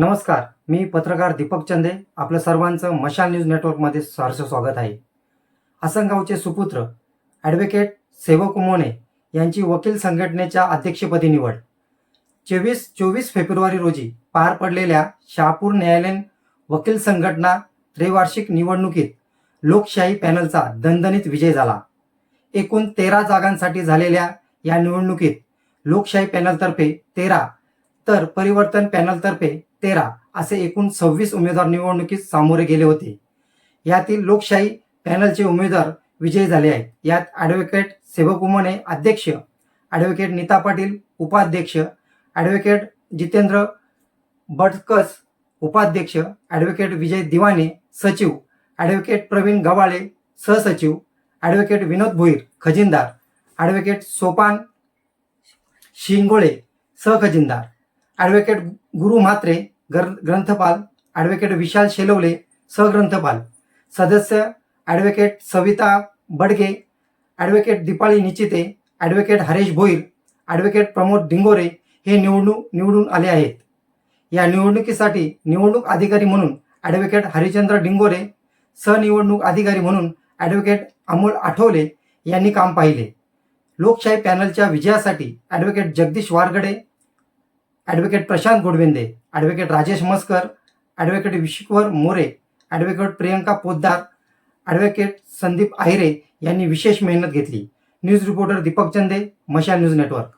नमस्कार मी पत्रकार दीपक चंदे आपलं सर्वांचं मशाल न्यूज नेटवर्कमध्ये सहर्ष स्वागत आहे. आसनगावचे सुपुत्र ॲडव्होकेट सेवक मोने यांची वकील संघटनेच्या अध्यक्षपदी निवड. चोवीस चोवीस फेब्रुवारी रोजी पार पडलेल्या शहापूर न्यायालयीन वकील संघटना त्रैवार्षिक निवडणुकीत लोकशाही पॅनलचा दणदणीत विजय झाला. एकूण तेरा जागांसाठी झालेल्या या निवडणुकीत लोकशाही पॅनलतर्फे तेरा तर परिवर्तन पॅनलतर्फे तेरा असे एकूण सव्वीस उमेदवार निवडणुकीत सामोरे गेले होते. यातील लोकशाही पॅनलचे उमेदवार विजयी झाले आहेत. यात ॲडव्होकेट सेवक उमने अध्यक्ष ॲडव्होकेट नीता पाटील उपाध्यक्ष ॲडव्होकेट जितेंद्र बडकस उपाध्यक्ष ॲडव्होकेट विजय दिवाने सचिव ॲडव्होकेट प्रवीण गवाळे सहसचिव ॲडव्होकेट विनोद भोईर खजिनदार ॲडव्होकेट सोपान शिंगोळे सहखजिनदार. ॲडव्होकेट गुरु म्हात्रे गर ग्रंथपाल ॲडव्होकेट विशाल शेलवले सहग्रंथपाल. सदस्य advocate Savita Badge advocate Deepali Nichite advocate Haresh Bhoir advocate Pramod Dingore हे निवडणूक निवडून आले आहेत. या निवडणुकीसाठी निवडणूक अधिकारी म्हणून ॲडव्होकेट हरिचंद्र डिंगोरे सहनिवडणूक अधिकारी म्हणून ॲडव्होकेट अमोल आठवले यांनी काम पाहिले. लोकशाही पॅनलच्या विजयासाठी advocate Jagdish Wargade advocate Prashant Godvinde advocate Rajesh Maskar advocate Vishwar More advocate Priyanka Poddar advocate Sandeep Ahire यांनी विशेष मेहनत घेतली. न्यूज रिपोर्टर दीपक चंदे मशाल न्यूज नेटवर्क.